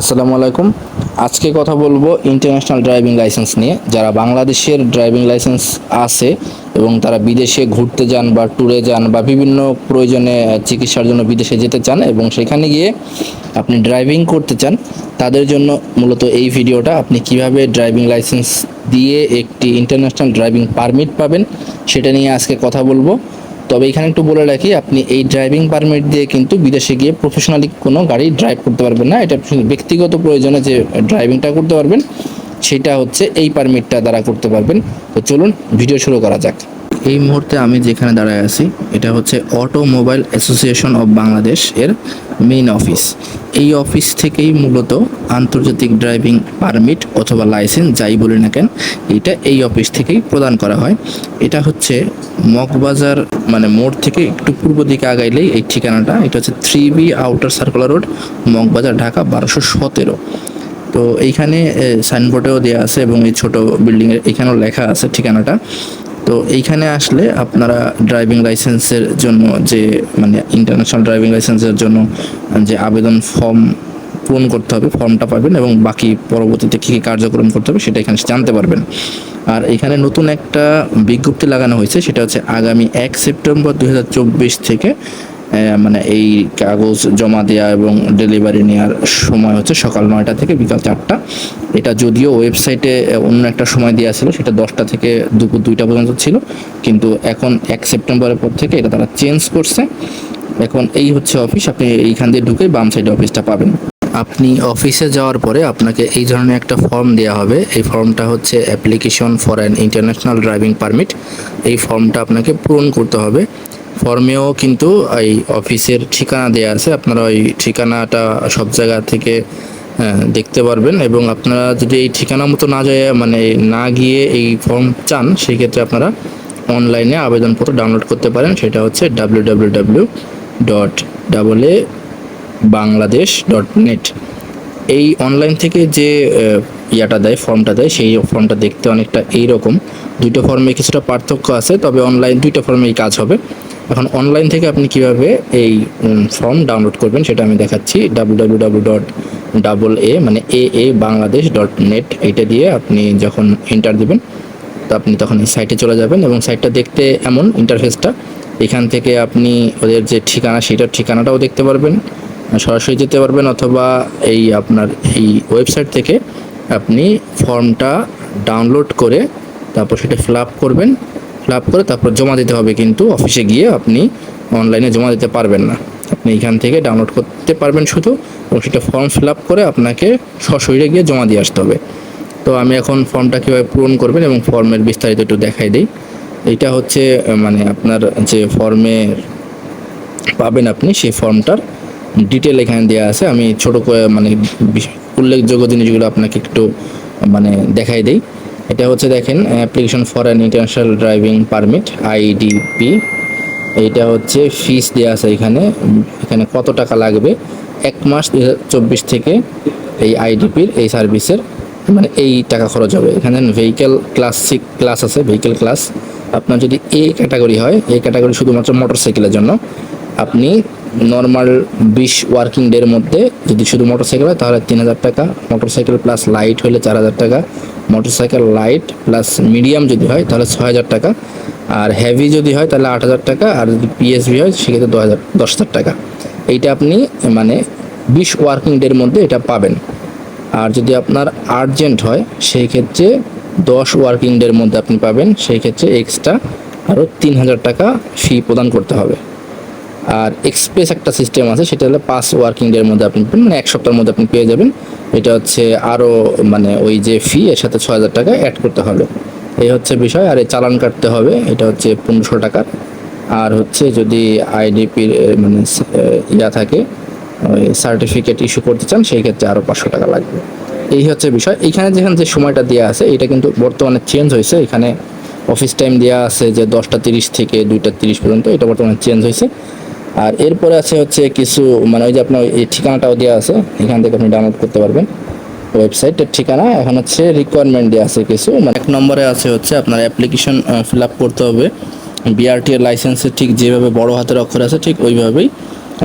আসসালামু আলাইকুম। আজকে কথা বলব ইন্টারন্যাশনাল ড্রাইভিং লাইসেন্স নিয়ে। যারা বাংলাদেশের ড্রাইভিং লাইসেন্স আছে এবং তারা বিদেশে ঘুরতে যান বা ট্যুরে যান বা বিভিন্ন প্রয়োজনে চিকিৎসার জন্য বিদেশে যেতে চান এবং সেখানে গিয়ে আপনি ড্রাইভিং করতে চান, তাদের জন্য মূলত এই ভিডিওটা আপনি কীভাবে ড্রাইভিং লাইসেন্স দিয়ে একটি ইন্টারন্যাশনাল ড্রাইভিং পারমিট পাবেন, সেটা নিয়ে আজকে কথা বলব। তবে এখানে একটু বলে রাখি, আপনি এই ড্রাইভিং পারমিট দিয়ে কিন্তু বিদেশে গিয়ে প্রফেশনালি কোনো গাড়ি ড্রাইভ করতে পারবেন না। এটা ব্যক্তিগত প্রয়োজনে যে ড্রাইভিংটা করতে পারবেন, সেটা হচ্ছে এই পারমিটটা দ্বারা করতে পারবেন। তো চলুন ভিডিও শুরু করা যাক। এই মুহূর্তে আমি যেখানে দাঁড়ায় আছি, এটা হচ্ছে অটোমোবাইল অ্যাসোসিয়েশন অফ বাংলাদেশ এর মেইন অফিস এই অফিস থেকেই মূলত আন্তর্জাতিক ড্রাইভিং পারমিট অথবা লাইসেন্স যাই বলি না কেন, এটা এই অফিস থেকেই প্রদান করা হয়। এটা হচ্ছে মগবাজার মানে মোড় থেকে একটু পূর্ব দিকে আগাইলেই এই ঠিকানাটা, এটা হচ্ছে three B outer circular road Moghbazar, Dhaka, বারোশো সতেরো। তো এইখানে সাইনবোর্ডেও দেওয়া আছে এবং এই ছোট বিল্ডিংয়ের এখানেও লেখা আছে ঠিকানাটা। তো এইখানে আসলে আপনারা ড্রাইভিং লাইসেন্সের জন্য যে মানে ইন্টারন্যাশনাল ড্রাইভিং লাইসেন্সের জন্য যে আবেদন ফর্ম পূরণ করতে হবে ফর্মটা পাবেন এবং বাকি পরবর্তীতে কী কী কার্যক্রম করতে হবে সেটা এখানে জানতে পারবেন। আর এখানে নতুন একটা বিজ্ঞপ্তি লাগানো হয়েছে, সেটা হচ্ছে আগামী এক সেপ্টেম্বর দু হাজার চব্বিশ থেকে মানে এই কাগজ জমা দেওয়া এবং ডেলিভারি নেওয়ার সময় হচ্ছে সকাল নয়টা থেকে বিকাল চারটা। এটা যদিও ওয়েবসাইটে অন্য একটা সময় দেওয়া ছিল, সেটা দশটা থেকে দুপুর দুইটা পর্যন্ত ছিল। কিন্তু এখন এক সেপ্টেম্বরের পর থেকে এটা তারা চেঞ্জ করছে। এখন এই হচ্ছে অফিস আপনি এইখান দিয়ে ঢুকে বাম সাইডে অফিসটা পাবেন। আপনি অফিসে যাওয়ার পরে আপনাকে এই ধরনের একটা ফর্ম দেওয়া হবে। এই ফর্মটা হচ্ছে application for an international driving permit এই ফর্মটা আপনাকে পূরণ করতে হবে। ফর্মেও কিন্তু এই অফিসের ঠিকানা দেওয়া আছে। আপনারা ওই ঠিকানাটা সব জায়গা থেকে দেখতে পারবেন এবং আপনারা যদি এই ঠিকানা মতো না যায় মানে না গিয়ে এই ফর্ম চান সেই ক্ষেত্রে আপনারা অনলাইনে আবেদনপত্র ডাউনলোড করতে পারেন। সেটা হচ্ছে W W W dot double A Bangladesh dot net এই অনলাইন থেকে যে ইয়াটা দেয় ফর্মটা দেয়, সেই ফর্মটা দেখতে অনেকটা এইরকম। দুইটা ফর্মে কিছুটা পার্থক্য আছে, তবে অনলাইন দুইটা ফর্মেই কাজ হবে। এখন অনলাইন থেকে আপনি কীভাবে এই ফর্ম ডাউনলোড করবেন সেটা আমি দেখাচ্ছি। ডাব্লিউ ডট ডাবল এ মানে A A Bangladesh dot net এইটা দিয়ে আপনি যখন এন্টার দিবেন, তো আপনি তখন এই সাইটে চলে যাবেন এবং সাইটটা দেখতে এমন ইন্টারফেসটা এখান থেকে আপনি ওদের যে ঠিকানা, সেটার ঠিকানাটাও দেখতে পারবেন, সরাসরি যেতে পারবেন অথবা এই আপনার এই ওয়েবসাইট থেকে আপনি ফর্মটা ডাউনলোড করে তারপর সেটা ফিল আপ করবেন। ফিল আপ করে তারপর জমা দিতে হবে কিন্তু অফিসে গিয়ে আপনি অনলাইনে জমা দিতে পারবেন না। আপনি এখান থেকে ডাউনলোড করতে পারবেন শুধু এবং সেটা ফর্ম ফিল আপ করে আপনাকে সশরীরে গিয়ে জমা দিয়ে আসতে হবে। তো আমি এখন ফর্মটা কীভাবে পূরণ করবেন এবং ফর্মের বিস্তারিত একটু দেখাই দিই। এটা হচ্ছে মানে আপনার যে ফর্মের পাবেন আপনি সেই ফর্মটার ডিটেল এখানে দেওয়া আছে। আমি ছোট করে মানে উল্লেখযোগ্য জিনিসগুলো আপনাকে একটু মানে দেখাই দিই। এটা হচ্ছে দেখেন application for an international driving permit IDP এইটা হচ্ছে ফিস দেওয়া আছে এখানে এখানে কত টাকা লাগবে? এক মাস চব্বিশ থেকে এই আইডিপির এই সার্ভিসের মানে এই টাকা খরচ হবে। এখানে ভেহিকেল ক্লাসিক ক্লাস আছে ভেহিকেল ক্লাস আপনার যদি এ ক্যাটাগরি হয় এই ক্যাটাগরি শুধুমাত্র মোটরসাইকেলের জন্য, আপনি নর্মাল বিশ ওয়ার্কিং ডের মধ্যে যদি শুধু মোটরসাইকেল হয়, তাহলে তিন হাজার টাকা। মোটরসাইকেল প্লাস লাইট হলে চার হাজার টাকা। মোটরসাইকেল লাইট প্লাস মিডিয়াম যদি হয়, তাহলে ছয় হাজার টাকা। আর হেভি যদি হয়, তাহলে আট হাজার টাকা। আর যদি পিএসভি হয়, সেক্ষেত্রে দশ হাজার দশ হাজার টাকা। এইটা আপনি মানে বিশ ওয়ার্কিং ডের মধ্যে এটা পাবেন। আর যদি আপনার আর্জেন্ট হয় সেই ক্ষেত্রে দশ ওয়ার্কিং ডের মধ্যে আপনি পাবেন। সেই ক্ষেত্রে এক্সট্রা আরও তিন হাজার টাকা ফি প্রদান করতে হবে। আর এক্সপ্রেস একটা সিস্টেম আছে, সেটা হলো পাঁচ ওয়ার্কিং ডের মধ্যে আপনি মানে এক সপ্তাহের মধ্যে আপনি পেয়ে যাবেন। এটা হচ্ছে আরও মানে ওই যে ফি এর সাথে ছ হাজার টাকা অ্যাড করতে হবে। এই হচ্ছে বিষয়, আর এই চালান কাটতে হবে, এটা হচ্ছে পনেরোশো টাকার। আর হচ্ছে যদি আইডিপির মানে ইয়া থাকে, ওই সার্টিফিকেট ইস্যু করতে চান, সেই ক্ষেত্রে আরও পাঁচশো টাকা লাগবে। এই হচ্ছে বিষয়। এইখানে যেখানে যে সময়টা দেওয়া আছে, এটা কিন্তু বর্তমানে চেঞ্জ হয়েছে। এখানে অফিস টাইম দেওয়া আছে যে দশটা তিরিশ থেকে দুইটা তিরিশ পর্যন্ত, এটা বর্তমানে চেঞ্জ হয়েছে। আর এরপরে আছে হচ্ছে কিছু মানে ওই যে আপনার এই ঠিকানাটাও দেওয়া আছে, এখান থেকে আপনি ডাউনলোড করতে পারবেন। ওয়েবসাইটের ঠিকানা, এখন হচ্ছে রিকোয়ারমেন্ট দেওয়া আছে কিছু মানে এক নম্বরে আছে হচ্ছে আপনার অ্যাপ্লিকেশন ফিল আপ করতে হবে। বিআরটি এর লাইসেন্সে ঠিক যেভাবে বড় হাতের অক্ষর আছে, ঠিক ওইভাবেই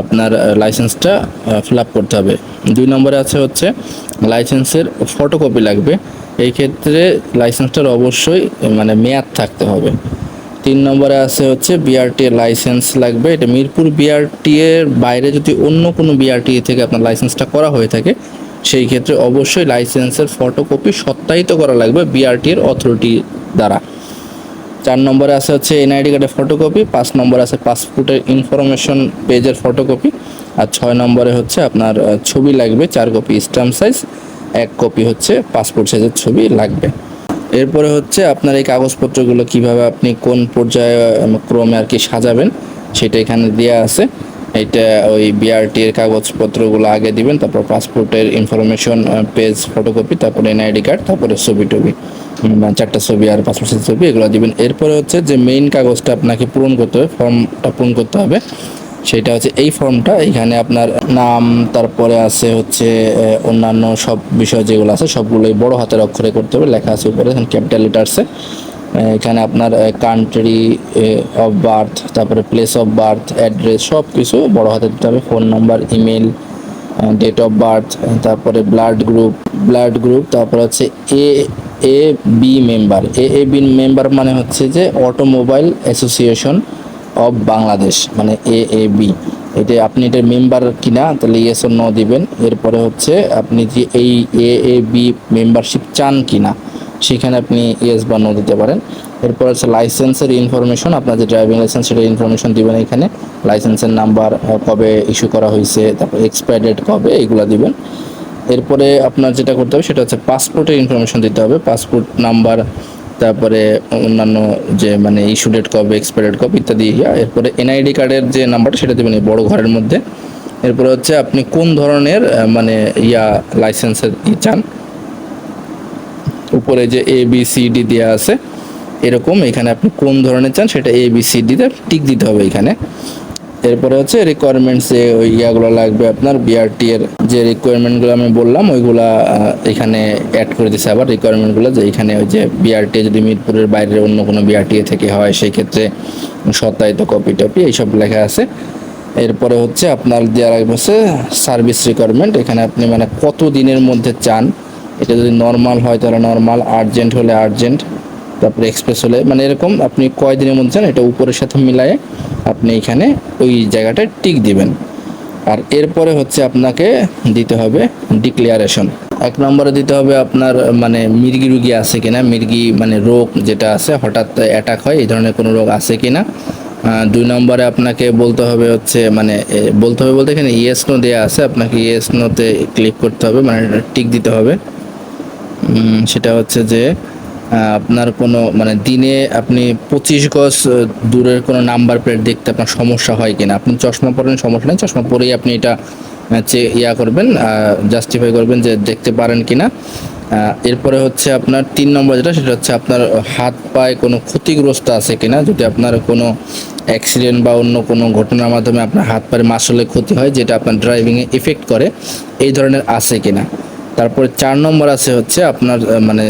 আপনার লাইসেন্সটা ফিল আপ করতে হবে। দুই নম্বরে আছে হচ্ছে লাইসেন্সের ফটোকপি লাগবে। এই ক্ষেত্রে লাইসেন্সটার অবশ্যই মানে মেয়াদ থাকতে হবে। তিন নম্বরে আছে হচ্ছে বিআরটি লাইসেন্স লাগবে। এটা মিরপুর বিআরটি এর বাইরে যদি অন্য কোনো বিআরটি থেকে আপনার লাইসেন্সটা করা হয়ে থাকে, সেই ক্ষেত্রে অবশ্যই লাইসেন্সের ফটোকপি সত্যায়িত করা লাগবে বিআরটি এর অথরিটি দ্বারা। চার নম্বরে আছে হচ্ছে এনআইডি কার্ডের ফটোকপি পাঁচ নম্বরে আছে পাসপোর্টের ইনফরমেশন পেজের ফটোকপি আর ছয় নম্বরে হচ্ছে আপনার ছবি লাগবে, চার কপি স্ট্যাম্প সাইজ এক কপি হচ্ছে পাসপোর্ট সাইজের ছবি লাগবে। এরপরে হচ্ছে আপনার এই কাগজপত্রগুলো কীভাবে আপনি কোন পর্যায়ে ক্রমে আর কি সাজাবেন, সেটা এখানে দেওয়া আছে। এটা ওই বিআরটি এর কাগজপত্রগুলো আগে দিবেন, তারপর পাসপোর্টের ইনফরমেশন পেজ ফটোকপি তারপরে এনআইডি কার্ড তারপরে ছবি টবি চারটা ছবি আর পাসপোর্ট সাইজ ছবি, এগুলো দিবেন। এরপরে হচ্ছে যে মেইন কাগজটা আপনাকে পূরণ করতে হবে ফর্মটা পূরণ করতে হবে সেটা হচ্ছে এই ফর্মটা। এখানে আপনার নাম, তারপরে আছে হচ্ছে অন্যান্য সব বিষয় যেগুলো আছে, সবগুলোই বড় হাতের অক্ষরে করতে হবে। লেখা আছে উপরে ক্যাপিটাল লেটার্সে এখানে আপনার কান্ট্রি অফ বার্থ তারপরে প্লেস অফ বার্থ অ্যাড্রেস সব কিছু বড় হাতে দিতে হবে। Phone number email date of birth তারপরে ব্লাড গ্রুপ ব্লাড গ্রুপ তারপরে হচ্ছে A A B member A A B member মানে হচ্ছে যে অটোমোবাইল অ্যাসোসিয়েশন অফ বাংলাদেশ মানে এ এ বি এটা আপনি এটার মেম্বার কিনা, তাহলে ইয়েস নো দিবেন। এরপরে হচ্ছে আপনি যে এই এ এ বি মেম্বারশিপ চান কিনা, সেখানে আপনি ইয়েস বা নো দিতে পারেন। এরপর হচ্ছে লাইসেন্সের ইনফরমেশন আপনার যে ড্রাইভিং লাইসেন্স সেটার ইনফরমেশন দিবেন এখানে। লাইসেন্সের নাম্বার কবে ইস্যু করা হয়েছে, তারপর এক্সপায়ার ডেট কবে, এগুলো দিবেন। এরপরে আপনার যেটা করতে হবে, সেটা হচ্ছে পাসপোর্টের ইনফরমেশন দিতে হবে। পাসপোর্ট নাম্বার তারপরে অন্যান্য যে মানে ইস্যু ডেট কবে এক্সপায়ার কবে ইত্যাদি এরপরে এনআইডি কার্ডের যে নাম্বারটা সেটা দেবেন এই বড় ঘরের মধ্যে। এরপরে হচ্ছে আপনি কোন ধরনের মানে ইয়া লাইসেন্সের চান? উপরে যে এ বি সি ডি দেওয়া আছে, এরকম এখানে আপনি কোন ধরনের চান সেটা এ বি সি ডিতে টিক দিতে হবে এখানে। এরপরে হচ্ছে রিকোয়ারমেন্টস ওই ইয়াগুলো লাগবে আপনার বিআরটি এর যে রিকোয়ারমেন্টগুলো আমি বললাম, ওইগুলা এখানে অ্যাড করে দিছে। আবার রিকোয়ারমেন্টগুলো যে এখানে ওই যে বিআরটি যদি মিরপুরের বাইরে অন্য কোনো বিআরটি থেকে হয়, সেই ক্ষেত্রে সত্যায়িত কপি টপি এইসব লেখা আছে। এরপরে হচ্ছে আপনার দেওয়া লাগবে হচ্ছে সার্ভিস রিকোয়ারমেন্ট এখানে আপনি মানে কত দিনের মধ্যে চান? এটা যদি নর্মাল হয় তাহলে নর্মাল আর্জেন্ট হলে আর্জেন্ট তারপরে এক্সপ্রেস হলে মানে এরকম আপনি কয় দিনের মধ্যে চান এটা উপরের সাথে মিলায়ে আপনি এখানে ওই জায়গাটায় টিক দিবেন। আর এরপরে হচ্ছে আপনাকে দিতে হবে ডিক্লিয়ারেশন এক নম্বরে দিতে হবে আপনার মানে মির্গি রুগী আছে কিনা, মির্গি মানে রোগ যেটা আছে, হঠাৎ অ্যাটাক হয়, এই ধরনের কোনো রোগ আছে কিনা। দুই নম্বরে আপনাকে বলতে হবে হচ্ছে মানে বলতে হবে বলতে এখানে ইয়েস নো দেওয়া আছে, আপনাকে ইয়েস নোতে ক্লিক করতে হবে মানে টিক দিতে হবে। সেটা হচ্ছে যে আপনার কোনো মানে দিনে আপনি পঁচিশ গজ দূরের কোনো নাম্বার প্লেট দেখতে আপনার সমস্যা হয় কিনা? আপনি চশমা পরেন, সমস্যা নেই। চশমা পরেই আপনি এটা চে ইয়া করবেন জাস্টিফাই করবেন যে দেখতে পারেন কিনা। এরপরে হচ্ছে আপনার তিন নম্বর যেটা, সেটা হচ্ছে আপনার হাত পায়ে কোনো ক্ষতিগ্রস্ত আছে কিনা? যদি আপনার কোনো অ্যাক্সিডেন্ট বা অন্য কোনো ঘটনার মাধ্যমে আপনার হাত পায়ে মাসলে ক্ষতি হয়, যেটা আপনার ড্রাইভিংয়ে এফেক্ট করে, এই ধরনের আছে কিনা? তারপরে চার নম্বর আছে হচ্ছে আপনার মানে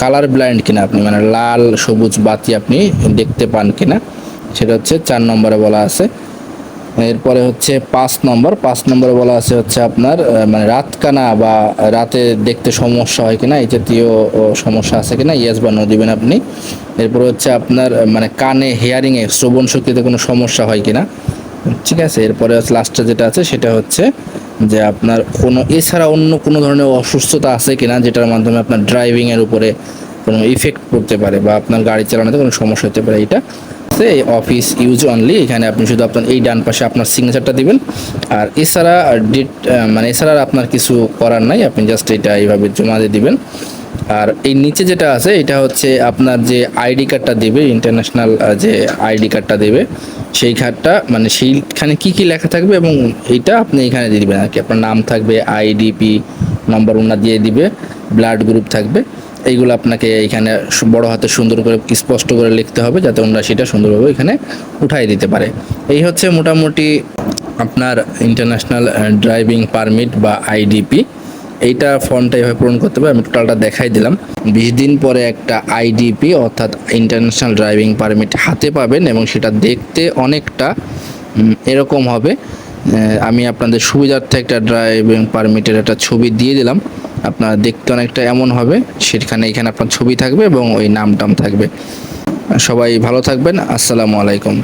কালার ব্লাইন্ড কিনা আপনি মানে লাল, সবুজ বাতি আপনি দেখতে পান কিনা, সেটা হচ্ছে চার নম্বরে বলা আছে। এরপরে হচ্ছে পাঁচ নম্বর, পাঁচ নম্বরে বলা আছে হচ্ছে আপনার মানে রাতকানা বা রাতে দেখতে সমস্যা হয় কিনা, এই জাতীয় সমস্যা আছে কিনা ইয়েস বা নো দিবেন আপনি। এরপরে হচ্ছে আপনার মানে কানে হেয়ারিংয়ে শ্রবণ শক্তিতে কোনো সমস্যা হয় কিনা, ঠিক আছে? এরপরে লাস্টে যেটা আছে, সেটা হচ্ছে যে আপনার কোনো, এছাড়া অন্য কোনো ধরনের অসুস্থতা আছে কিনা যেটার মাধ্যমে আপনার ড্রাইভিংয়ের উপরে কোনো ইফেক্ট পড়তে পারে বা আপনার গাড়ি চালানোতে কোনো সমস্যা হতে পারে, এটা এই অফিস ইউজ অনলি এখানে আপনি শুধু আপনার এই ডান পাশে আপনার সিগনেচারটা দিবেন। আর এছাড়া ডেট মানে এছাড়া আপনার কিছু করার নাই, আপনি জাস্ট এটা এইভাবে জমা দিয়ে দিবেন। আর এই নিচে যেটা আছে, এটা হচ্ছে আপনার যে আইডি কার্ডটা দেবে, ইন্টারন্যাশনাল যে আইডি কার্ডটা দেবে, সেই কার্ডটা মানে সেইখানে কি কি লেখা থাকবে এবং এইটা আপনি এখানে দিয়ে দেবেন। আর কি আপনার নাম থাকবে, আইডিপি নম্বর ওনার দিয়ে দিবে, ব্লাড গ্রুপ থাকবে, এইগুলো আপনাকে এখানে বড় হাতে সুন্দর করে স্পষ্ট করে লিখতে হবে, যাতে ওনারা সেটা সুন্দরভাবে এখানে উঠাই দিতে পারে। এই হচ্ছে মোটামুটি আপনার ইন্টারন্যাশনাল ড্রাইভিং পারমিট বা আইডিপি। এইটা ফর্মটা এভাবে পূরণ করতে হবে আমি টোটালটা দেখাই দিলাম। বিশ দিন পরে একটা আইডিপি অর্থাৎ ইন্টারন্যাশনাল ড্রাইভিং পারমিট হাতে পাবেন এবং সেটা দেখতে অনেকটা এরকম হবে। আমি আপনাদের সুবিধার্থে একটা ড্রাইভিং পারমিটের একটা ছবি দিয়ে দিলাম। আপনার দেখতে অনেকটা এমন হবে। সেখানে এখানে আপনার ছবি থাকবে এবং ওই নাম টাম থাকবে। সবাই ভালো থাকবেন। আসসালামু আলাইকুম।